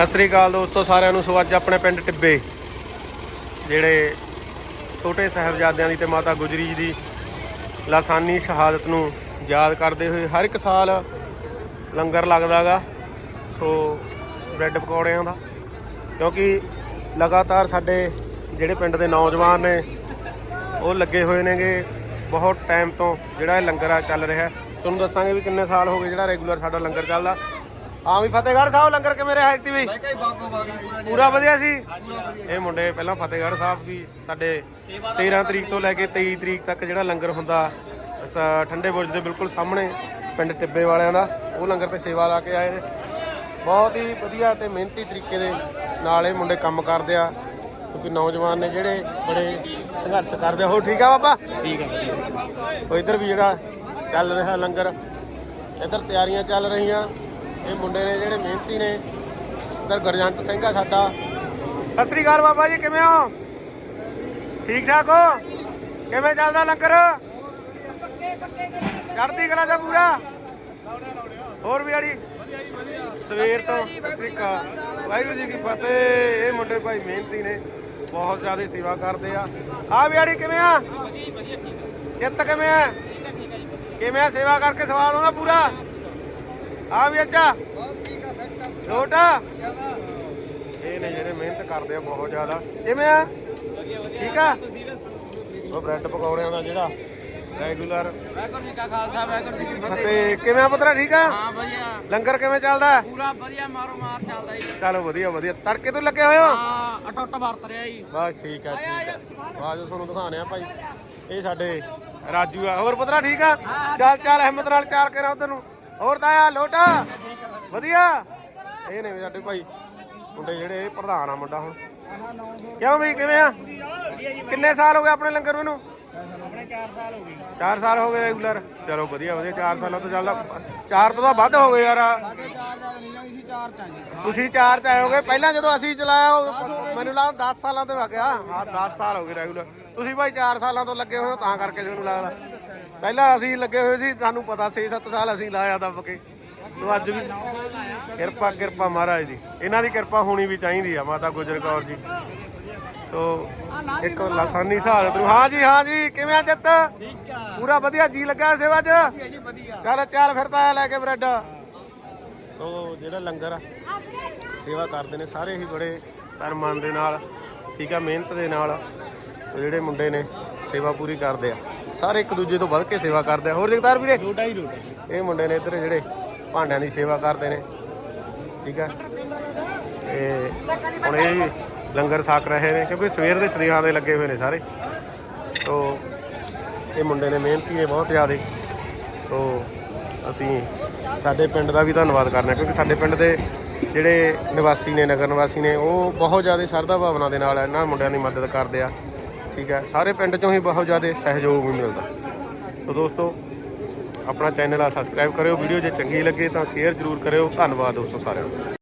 ਸਤਿ ਸ੍ਰੀ ਅਕਾਲ ਦੋਸਤੋ, ਸਾਰਿਆਂ ਨੂੰ ਸੋ ਅੱਜ ਆਪਣੇ ਪਿੰਡ ਟਿੱਬੇ, ਜਿਹੜੇ ਛੋਟੇ ਸਾਹਿਬਜ਼ਾਦਿਆਂ ਦੀ ਤੇ ਮਾਤਾ ਗੁਜਰੀ ਜੀ ਦੀ ਲਾਸਾਨੀ ਸ਼ਹਾਦਤ ਨੂੰ ਯਾਦ ਕਰਦੇ ਹੋਏ ਹਰ ਇੱਕ ਸਾਲ ਲੰਗਰ ਲੱਗਦਾਗਾ ਸੋ ਬ੍ਰੈਡ ਪਕੌੜਿਆਂ ਦਾ, ਕਿਉਂਕਿ ਲਗਾਤਾਰ ਸਾਡੇ ਜਿਹੜੇ ਪਿੰਡ ਦੇ ਨੌਜਵਾਨ ਨੇ, ਉਹ ਲੱਗੇ ਹੋਏ ਨੇਗੇ ਬਹੁਤ ਟਾਈਮ ਤੋਂ ਜਿਹੜਾ ਇਹ ਲੰਗਰ ਆ ਚੱਲ ਰਿਹਾ। ਤੁਹਾਨੂੰ ਦੱਸਾਂਗੇ ਵੀ ਕਿੰਨੇ ਸਾਲ ਹੋ ਗਏ ਜਿਹੜਾ ਰੈਗੂਲਰ ਸਾਡਾ ਲੰਗਰ ਚੱਲਦਾ। ਹਾਂ ਵੀ ਫਤਿਹਗੜ੍ਹ ਸਾਹਿਬ ਲੰਗਰ ਕਿਵੇਂ ਰਿਹਾ ਐਕਟਿਵ ਵੀ? ਪੂਰਾ ਵਧੀਆ ਸੀ? ਇਹ ਮੁੰਡੇ ਪਹਿਲਾਂ ਫਤਿਹਗੜ੍ਹ ਸਾਹਿਬ ਵੀ ਸਾਡੇ 13 ਤਰੀਕ ਤੋਂ ਲੈ ਕੇ 23 ਤਰੀਕ ਤੱਕ ਜਿਹੜਾ ਲੰਗਰ ਹੁੰਦਾ ਸ- ਠੰਡੇ ਬੁਰਜ ਦੇ ਬਿਲਕੁਲ ਸਾਹਮਣੇ ਪਿੰਡ ਟਿੱਬੇ ਵਾਲਿਆਂ ਦਾ ਉਹ ਲੰਗਰ ਤੇ ਸੇਵਾ ਲਾ ਕੇ ਆਏ ਨੇ। ਬਹੁਤ ਹੀ ਵਧੀਆ ਤੇ ਮਿਹਨਤੀ ਤਰੀਕੇ ਦੇ ਨਾਲ ਇਹ ਮੁੰਡੇ ਕੰਮ ਕਰਦੇ ਆ। ਕਿਉਂਕਿ ਨੌਜਵਾਨ ਨੇ ਜਿਹੜੇ ਬੜੇ ਸੰਘਰਸ਼ ਕਰਦੇ ਆ। ਹੋਰ ਠੀਕ ਆ ਬਾਬਾ? ਠੀਕ ਆ ਉਹ ਇੱਧਰ ਵੀ ਜਿਹੜਾ ਚੱਲ ਰਿਹਾ ਲੰਗਰ ਇੱਧਰ ਤਿਆਰੀਆਂ ਚੱਲ ਰਹੀਆਂ। ਇਹ ਮੁੰਡੇ ਨੇ ਜਿਹੜੇ ਮਿਹਨਤੀ ਨੇ ਇੱਧਰ ਗਰਜੰਟ ਸਿੰਘ ਆ ਸਾਡਾ। ਸਤਿ ਸ੍ਰੀ ਅਕਾਲ ਬਾਬਾ ਜੀ ਕਿਵੇਂ ਹੋ? ਠੀਕ ਠਾਕ ਹੋ? ਕਿਵੇਂ ਚੱਲਦਾ ਲੰਗਰ? ਚੜ੍ਹਦੀ ਕਲਾ ਦਾ ਪੂਰਾ? ਹੋਰ ਵੀ ਆੜੀ? ਸਵੇਰ ਤੋਂ ਸਤਿ ਸ੍ਰੀ ਅਕਾਲ। ਵਾਹਿਗੁਰੂ ਜੀ ਕੀ ਫਤਿਹ। ਇਹ ਮੁੰਡੇ ਭਾਈ ਮਿਹਨਤੀ ਨੇ ਬਹੁਤ ਜ਼ਿਆਦਾ ਸੇਵਾ ਕਰਦੇ ਆ। ਆ ਵੀ ਆੜੀ ਕਿਵੇਂ ਆ। ਚਿੱਤ ਕਿਵੇਂ ਆ? ਕਿਵੇਂ ਆ ਸੇਵਾ ਕਰਕੇ ਸਵਾਦ ਆਉਂਦਾ ਪੂਰਾ? ਆ ਵੀ ਅੱਛਾ। ਲੋਟ ਆ? ਇਹ ਨੇ ਜਿਹੜੇ ਮਿਹਨਤ ਕਰਦੇ ਆ ਬਹੁਤ ਜ਼ਿਆਦਾ। ਕਿਵੇਂ ਆ? ਠੀਕ ਆ। ਉਹ ਬ੍ਰੈਡ ਪਕੌੜਿਆਂ ਦਾ ਜਿਹੜਾ ਰੈਗੂਲਰ। ਵਾਹਿਗੁਰੂ ਜੀ ਕਾ ਖਾਲਸਾ ਵਾਹਿਗੁਰੂ ਜੀ ਕੀ ਫਤਿਹ। ਕਿਵੇਂ ਆ ਪੁੱਤਰਾ ਠੀਕ ਆ? ਹਾਂ ਵਧੀਆ। ਲੰਗਰ ਕਿਵੇਂ ਚੱਲਦਾ? ਪੂਰਾ ਵਧੀਆ ਮਾਰੋ ਮਾਰ ਚੱਲਦਾ ਜੀ। ਚਲੋ ਵਧੀਆ ਵਧੀਆ। ਤੜਕੇ ਤੋਂ ਲੱਗੇ ਹੋਏ ਹੋ? ਹਾਂ ਅਟੁੱਟ ਵਰਤ ਰਿਹਾ ਜੀ। ਬਸ ਠੀਕ ਆ ਠੀਕ ਆ। ਆਜੋ ਤੁਹਾਨੂੰ ਦਿਖਾਣੇ ਆ ਭਾਈ। ਇਹ ਸਾਡੇ ਰਾਜੂ ਆ। ਹੋਰ ਪੁੱਤਰਾ ਠੀਕ ਆ? ਚੱਲ ਚੱਲ ਅਹਿਮਦ ਨਾਲ ਚਾਲ ਕਰਾ ਉਧਰ ਨੂੰ। ਹੋਰ ਤਾਇਆ ਲੋਟਾ। ਵਧੀਆ। ਇਹ ਨੇ ਵੀ ਸਾਡੇ ਭਾਈ ਮੁੰਡੇ ਜਿਹੜੇ ਇਹ ਪ੍ਰਧਾਨ ਆ ਮੁੰਡਾ ਹੁਣ। ਕਿਉਂ ਵੀ ਕਿਵੇਂ ਆ? ਕਿੰਨੇ ਸਾਲ ਹੋ ਗਏ ਆਪਣੇ ਲੰਗਰ ਨੂੰ? ਆਪਣੇ 4 ਸਾਲ ਹੋ ਗਏ। 4 ਸਾਲ ਹੋ ਗਏ ਰੈਗੂਲਰ? ਚਲੋ ਵਧੀਆ ਵਧੀਆ 4 ਸਾਲਾਂ ਤੋਂ ਚੱਲਦਾ। 4 ਤੋਂ ਤਾਂ ਵੱਧ ਹੋ ਗਏ ਯਾਰ। ਤੁਸੀਂ 4 ਚ ਆਏ ਹੋਗੇ ਪਹਿਲਾਂ ਜਦੋਂ ਅਸੀਂ ਚਲਾਇਆ ਮੈਨੂੰ ਲੱਗਦਾ 10 ਸਾਲਾਂ ਤੋਂ ਹੋ ਗਿਆ। ਹਾਂ 10 ਸਾਲ ਹੋ ਗਏ ਰੈਗੂਲਰ। ਤੁਸੀਂ ਭਾਈ 4 ਸਾਲਾਂ ਤੋਂ ਲੱਗੇ ਹੋਏ ਹੋ ਤਾਂ ਕਰਕੇ ਤੁਹਾਨੂੰ ਲੱਗਦਾ। ਪਹਿਲਾਂ ਅਸੀਂ ਲੱਗੇ ਹੋਏ ਸੀ ਸਾਨੂੰ ਪਤਾ 6-7 ਸਾਲ ਅਸੀਂ ਲਾਇਆ ਦੱਬ ਕੇ। ਤੋ ਅੱਜ ਵੀ ਕਿਰਪਾ ਕਿਰਪਾ ਮਹਾਰਾਜ ਜੀ ਇਹਨਾਂ ਦੀ ਕਿਰਪਾ ਹੋਣੀ ਵੀ ਚਾਹੀਦੀ ਆ, ਮਾਤਾ ਗੁਜਰ ਕੌਰ ਜੀ। ਸੋ ਇੱਕ ਲਸਾਨੀ ਸਹਾਦਤ ਨੂੰ ਹਾਂ ਜੀ ਹਾਂ ਜੀ, ਕਿਵੇਂ ਆ ਚਿੱਤ? ਪੂਰਾ ਵਧੀਆ, ਜੀ ਲੱਗਾ ਸੇਵਾ 'ਚ? ਚੱਲ ਚਾਰ ਫਿਰ ਤਾਂ ਲੈ ਕੇ ਬ੍ਰੈਡ। ਸੋ ਜਿਹੜਾ ਲੰਗਰ ਆ, ਸੇਵਾ ਕਰਦੇ ਨੇ ਸਾਰੇ ਹੀ ਬੜੇ ਤਨ ਮਨ ਦੇ ਨਾਲ, ਠੀਕ ਆ, ਮਿਹਨਤ ਦੇ ਨਾਲ। ਜਿਹੜੇ ਮੁੰਡੇ ਨੇ, ਸੇਵਾ ਪੂਰੀ ਕਰਦੇ ਆ। ਸਾਰੇ ਇੱਕ ਦੂਜੇ ਤੋਂ ਵੱਧ ਕੇ ਸੇਵਾ ਕਰਦੇ ਆ। ਹੋਰ ਜਗਤਾਰ ਵੀਰੇ? ਲੋਟਾ ਹੀ ਲੋਟਾ। ਇਹ ਮੁੰਡੇ ਨੇ ਇੱਧਰ ਜਿਹੜੇ ਭਾਂਡਿਆਂ ਦੀ ਸੇਵਾ ਕਰਦੇ ਨੇ। ਠੀਕ ਆ। ਤੇ ਹੁਣ ਇਹ ਲੰਗਰ ਛਕ ਰਹੇ ਨੇ ਕਿਉਂਕਿ ਸਵੇਰ ਦੇ ਸਨੇਹਾਂ ਦੇ ਲੱਗੇ ਹੋਏ ਨੇ ਸਾਰੇ। ਸੋ ਇਹ ਮੁੰਡੇ ਨੇ ਮਿਹਨਤੀ ਨੇ ਬਹੁਤ ਜ਼ਿਆਦੇ। ਸੋ ਅਸੀਂ ਸਾਡੇ ਪਿੰਡ ਦਾ ਵੀ ਧੰਨਵਾਦ ਕਰਨਾ ਕਿਉਂਕਿ ਸਾਡੇ ਪਿੰਡ ਦੇ ਜਿਹੜੇ ਨਿਵਾਸੀ ਨੇ ਨਗਰ ਨਿਵਾਸੀ ਨੇ ਉਹ ਬਹੁਤ ਜ਼ਿਆਦਾ ਸ਼ਰਧਾ ਭਾਵਨਾ ਦੇ ਨਾਲ ਇਹਨਾਂ ਮੁੰਡਿਆਂ ਦੀ ਮਦਦ ਕਰਦੇ ਆ। ਠੀਕ ਹੈ। ਸਾਰੇ ਪਿੰਡ ਚੋਂ ਹੀ ਬਹੁਤ ਜ਼ਿਆਦਾ ਸਹਿਯੋਗ ਵੀ ਮਿਲਦਾ। ਸੋ ਦੋਸਤੋ, ਆਪਣਾ ਚੈਨਲ ਆ ਸਬਸਕ੍ਰਾਈਬ ਕਰਿਓ। ਵੀਡੀਓ ਜੇ ਚੰਗੀ ਲੱਗੇ ਤਾਂ ਸ਼ੇਅਰ ਜ਼ਰੂਰ ਕਰਿਓ। ਧੰਨਵਾਦ ਦੋਸਤੋ ਸਾਰਿਆਂ ਨੂੰ